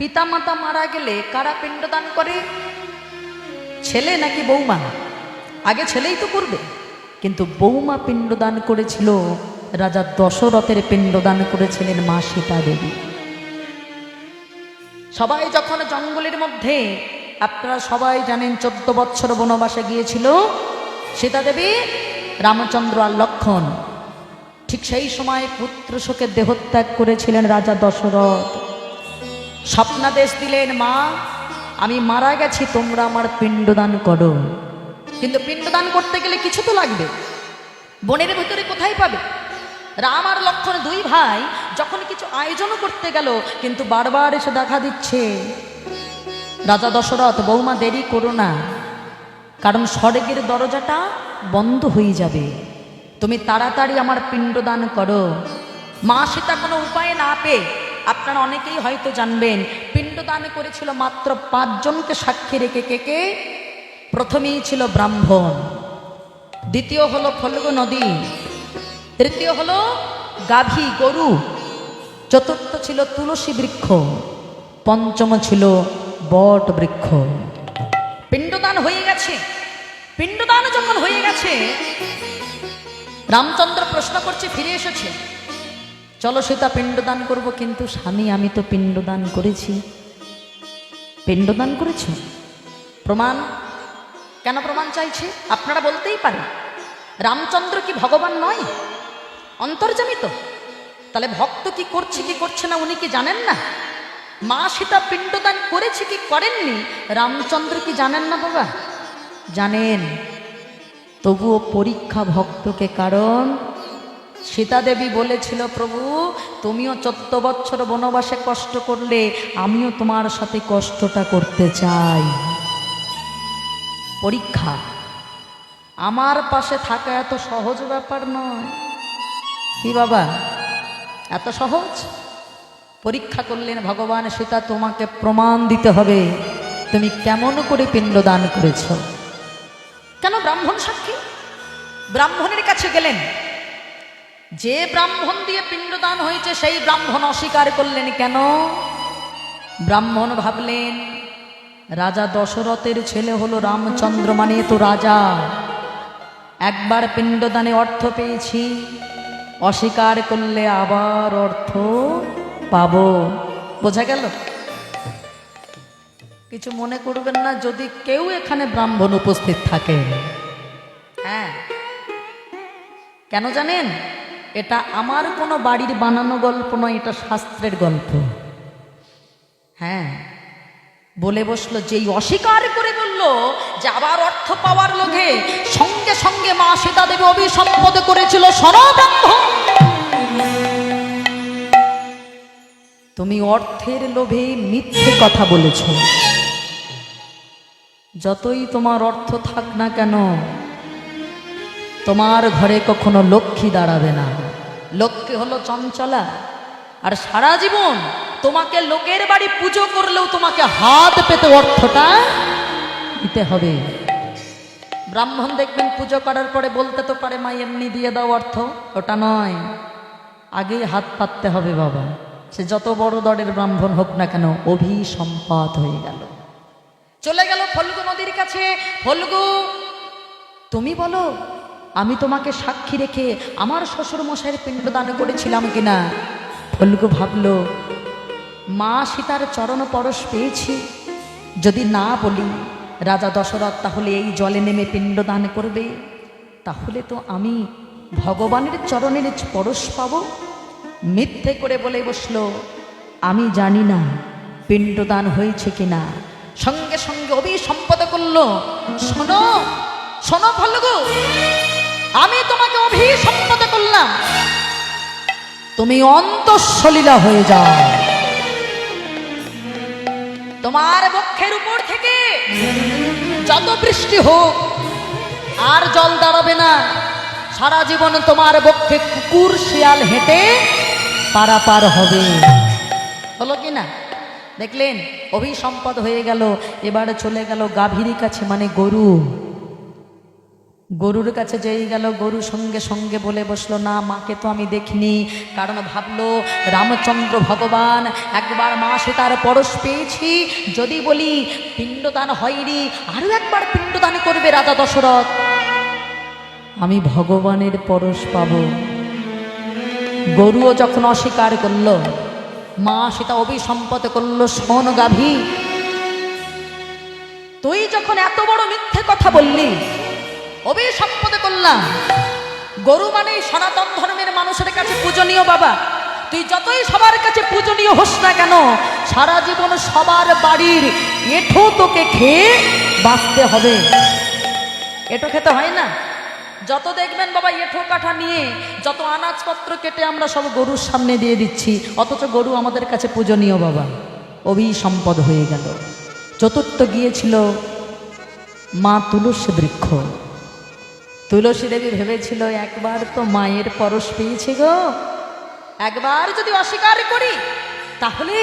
পিতামাতা মারা গেলে কারা পিণ্ডদান করে? ছেলে নাকি বৌমা? আগে ছেলেই তো করবে। কিন্তু বৌমা পিণ্ডদান করেছিল, রাজা দশরথের পিণ্ডদান করেছিলেন মা সীতা দেবী। সবাই যখন জঙ্গলের মধ্যে, আপনারা সবাই জানেন চোদ্দ বৎসর বনবাসে গিয়েছিল সীতা দেবী, রামচন্দ্র আর লক্ষণ। ঠিক সেই সময় পুত্র শোকে দেহত্যাগ করেছিলেন রাজা দশরথ। স্বপ্নাদেশ দিলেন মা, আমি মারা গেছি, তোমরা আমার পিণ্ডদান করো। কিন্তু পিণ্ডদান করতে গেলে কিছু তো লাগবে। বনের ভিতরে কোথায় পাবে? রাম আর লক্ষণ দুই ভাই যখন কিছু আয়োজনও করতে গেল, কিন্তু বারবার এসে দেখা দিচ্ছে, রাজা দশরথ, বৌমা দেরি করো না, কারণ স্বর্গের দরজাটা বন্ধ হয়ে যাবে। তুমি তাড়াতাড়ি আমার পিণ্ডদান করো। মা সেটা কোনো উপায় না পেয়ে আপনারা অনেকেই হয়তো জানবেন, পিণ্ডদান করেছিল মাত্র পাঁচজনকে সাক্ষী রেখে কে কে? প্রথমেই ছিল ব্রাহ্মণ, দ্বিতীয় হলো ফলগু নদী, তৃতীয় হলো গাভী গরু, চতুর্থ ছিল তুলসী বৃক্ষ, পঞ্চম ছিল বট বৃক্ষ। পিণ্ডদান হয়ে গেছে। পিণ্ডদান যখন হয়ে গেছে, রামচন্দ্র প্রশ্ন করছে, ফিরে এসেছে। চলো সীতা পিণ্ডদান করব, কিন্তু স্বামী, আমি তো পিণ্ডদান করেছি। পিণ্ডদান করেছি? প্রমাণ? কেন প্রমাণ চাইছে? আপনারা বলতেই পারেন। রামচন্দ্র কি ভগবান নয়? অন্তর্জামী তো তাহলে ভক্ত কি করছে কি করছে না, উনি কি জানেন না? মা সীতা পিণ্ডদান করেছে, কি করেননি? রামচন্দ্র কি জানেন না, বাবা? জানেন। তবুও পরীক্ষা ভক্তকে, কারণ সীতা দেবী বলেছিল, প্রভু, তুমিও চোদ্দ বছর বনবাসে কষ্ট করলে আমিও তোমার সাথে কষ্টটা করতে চাই। পরীক্ষা। আমার পাশে থাকা এত সহজ ব্যাপার নয়। কি বাবা, এত সহজ? পরীক্ষা করলেন ভগবান সীতা, তোমাকে প্রমাণ দিতে হবে। তুমি কেমন করে পিণ্ডদান করেছ? কেন ব্রাহ্মণ সাক্ষী? ব্রাহ্মণের কাছে গেলেন? যে ব্রাহ্মণ দিয়ে পিণ্ডদান হয়েছে, সেই ব্রাহ্মণ অস্বীকার করলেন কেন? ব্রাহ্মণ ভাবলেন, রাজা দশরথের ছেলে হলো রামচন্দ্র মানে তো রাজা। একবার পিণ্ডদানে অর্থ পেয়েছি, অস্বীকার করলে আবার অর্থ পাব। বোঝা গেল? কিছু মনে করবেন না, যদি কেউ এখানে ব্রাহ্মণ উপস্থিত থাকে। হ্যাঁ। কেন জানেন? এটা আমার কোনো বাড়ির বানানো গল্প নয়, এটা শাস্ত্রের গল্প। হ্যাঁ বলে বসল, যেই অস্বীকার করে বলল যে আবার অর্থ পাওয়ার লোভে সঙ্গে সঙ্গে মা সীতা দেবী অভিসম্পদ করেছিল সনব্রাহ্ম তুমি অর্থের লোভে মিথ্যে কথা বলেছ। যতই তোমার অর্থ থাক না কেন, তোমার ঘরে কখনো লক্ষ্মী দাঁড়াবে না। লক্ষ্মী হলো চঞ্চলা। আর সারা জীবন তোমাকে লোকের বাড়ি পুজো করলেও তোমাকে হাত পেতে অর্থটা দিতে হবে। ব্রাহ্মণ দেখবেন পুজো করার পরে বলতে তো পারে, মা, এমনি দিয়ে দাও অর্থ। ওটা নয়। আগেই হাত পাততে হবে বাবা। সে যত বড় দরের ব্রাহ্মণ হোক না কেন, অভিসম্পাত হয়ে গেল। চলে গেল ফল্গু নদীর কাছে। ফল্গু, তুমি বলো আমি তোমাকে সাক্ষী রেখে আমার শ্বশুর মশাইয়ের পিণ্ডদান করেছিলাম কিনা? ফল্গু ভাবল, মা সীতার চরণ পরশ পেয়েছি। যদি না বলি, রাজা দশরথ তাহলে এই জলে নেমে পিণ্ডদান করবে। তাহলে তো আমি ভগবানের চরণের পরশ পাব। মিথ্যে করে বলে বসল, আমি জানি না পিণ্ডদান হয়েছে কিনা। সঙ্গে সঙ্গে অভিসম্পদ করল, শোনো শোনো ফল্গু! আমি তোমাকে অভিসম্পদ করলাম। তুমি অন্তঃসলীলা হয়ে যাও। তোমার বক্ষের উপর থেকে যত বৃষ্টি হোক, আর জল দাঁড়াবে না। সারা জীবন তোমার বক্ষে কুকুর, শিয়াল হেঁটে পারাপার হবে। হলো কি না? দেখলেন, অভিসম্পদ হয়ে গেল, এবারে চলে গেল গাভীর কাছে মানে গরু। গরুর কাছে যেই গেল, গরু সঙ্গে সঙ্গে বলে বসল, না, মাকে তো আমি দেখিনি। কারণ ভাবলো, রামচন্দ্র ভগবান, একবার মা সীতার পরশ পেয়েছি। যদি বলি, পিণ্ডদান হয়নি আরও একবার পিণ্ডদান করবে রাজা দশরথ। আমি ভগবানের পরশ পাব। গরুও যখন অস্বীকার করল, মা সেটা অভিসম্পদ করল, শোন গাভী, তুই যখন এত বড় মিথ্যে কথা বললি অভিসম্পদে করলাম গরু মানে সনাতন ধর্মের মানুষের কাছে পূজনীয় বাবা। তুই যতই সবার কাছে পূজনীয় হোস না কেন, সারা জীবন সবার বাড়ির এঠো তোকে খেয়ে বাঁচতে হবে। এঠো খেতে হয় না? যত দেখবেন বাবা এঠো কাঠা নিয়ে যত আনাজপত্র কেটে আমরা সব গরুর সামনে দিয়ে দিচ্ছি, অথচ গরু আমাদের কাছে পূজনীয় বাবা। অভি সম্পদ হয়ে গেল। চতুর্থ গিয়েছিল মা তুলসী বৃক্ষ। তুলসী দেবী ভেবেছিল একবার তো মায়ের পরশ পেয়েছি গো। একবার যদি অস্বীকার করি, তাহলে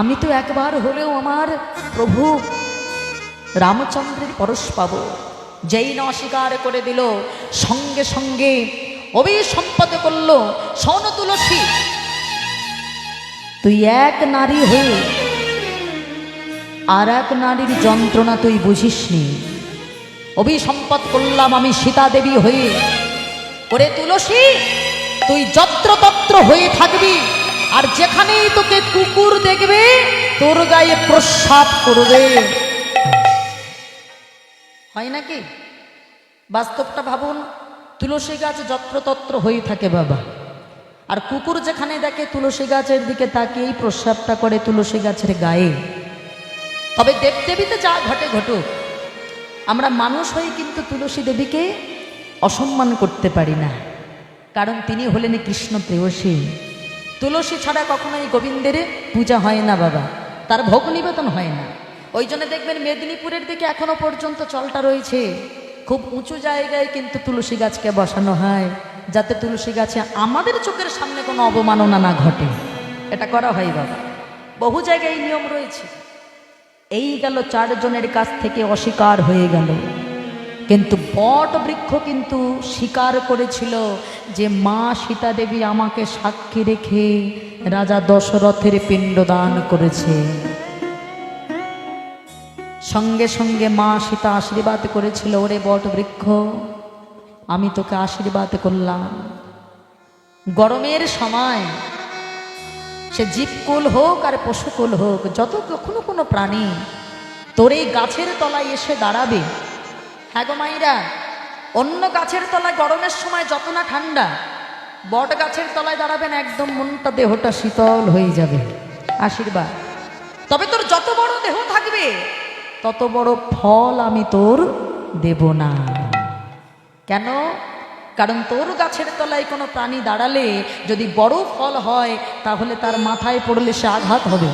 আমি তো একবার হলেও আমার প্রভু রামচন্দ্রের পরশ পাব। যেই না অস্বীকার করে দিল, সঙ্গে সঙ্গে অভিসম্পদ করল সৌন তুলসী, তুই এক নারী হয়ে আর এক নারীর যন্ত্রণা তুই বুঝিসনি। অভিসম্পদ করলাম আমি সীতা দেবী হয়ে। ওরে তুলসী, তুই যত্রতত্র হয়ে থাকবি, আর যেখানেই তোকে কুকুর দেখবে, তোর গায়ে প্রস্রাব করবে। হয় নাকি? বাস্তবটা ভাবুন, তুলসী গাছ যত্রতত্র হয়ে থাকে বাবা। আর কুকুর যেখানে দেখে, তুলসী গাছের দিকে তাকিয়েই প্রস্রাবটা করে তুলসী গাছের গায়ে। তবে দেবদেবীতে যা ঘটে ঘটুক আমরা মানুষ হয়ে কিন্তু তুলসী দেবীকে অসম্মান করতে পারি না। কারণ তিনি হলেন কৃষ্ণ প্রেয়সী। তুলসী ছাড়া কখনোই গোবিন্দের পূজা হয় না বাবা। তার ভোগ নিবেদন হয় না। ওই জন্য দেখবেন মেদিনীপুরের দিকে এখনও পর্যন্ত চলটা রয়েছে। খুব উঁচু জায়গায় কিন্তু তুলসী গাছকে বসানো হয়। যাতে তুলসী গাছে আমাদের চোখের সামনে কোনো অবমাননা না ঘটে। এটা করা হয় বাবা। বহু জায়গায় নিয়ম রয়েছে। এই গেল চারজনের কাছ থেকে অস্বীকার হয়ে গেল। কিন্তু বট বৃক্ষ কিন্তু স্বীকার করেছিল যে মা সীতা দেবী আমাকে সাক্ষী রেখে রাজা দশরথের পিণ্ডদান করেছে। সঙ্গে সঙ্গে মা সীতা আশীর্বাদ করেছিল, ওরে বট বৃক্ষ, আমি তোকে আশীর্বাদ করলাম। গরমের সময় সে জীবকুল হোক আর পশুকুল হোক, যত কখনো কোনো প্রাণী তোর এই গাছের তলায় এসে দাঁড়াবে। হ্যাঁ গো মাইরা, অন্য গাছের তলায় গরমের সময় যত না ঠান্ডা, বট গাছের তলায় দাঁড়াবেন একদম মনটা দেহটা শীতল হয়ে যাবে। আশীর্বাদ। তবে তোর যত বড় দেহ থাকবে, তত বড় ফল আমি তোর দেব না। কেন? কারণ তোর গাছের তলায় কোনো প্রাণী দাঁড়ালে যদি বড় ফল হয়, তাহলে তার মাথায় পড়লে সে আঘাত হবে।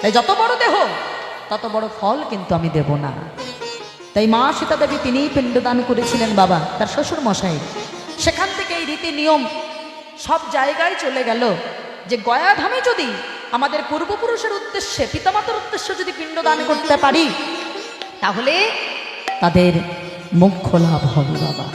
তাই যত বড় দেহ, তত বড় ফল কিন্তু আমি দেব না। তাই মা সীতা দেবী তিনিই পিণ্ডদান করেছিলেন বাবা, তার শ্বশুর মশাই। সেখান থেকে এই রীতি নিয়ম সব জায়গায় চলে গেল যে গয়াধামে যদি আমাদের পূর্বপুরুষের উদ্দেশ্যে, পিতামাতার উদ্দেশ্যে যদি পিণ্ডদান করতে পারি, তাহলে তাদের মুখ্য লাভ হবে বাবা।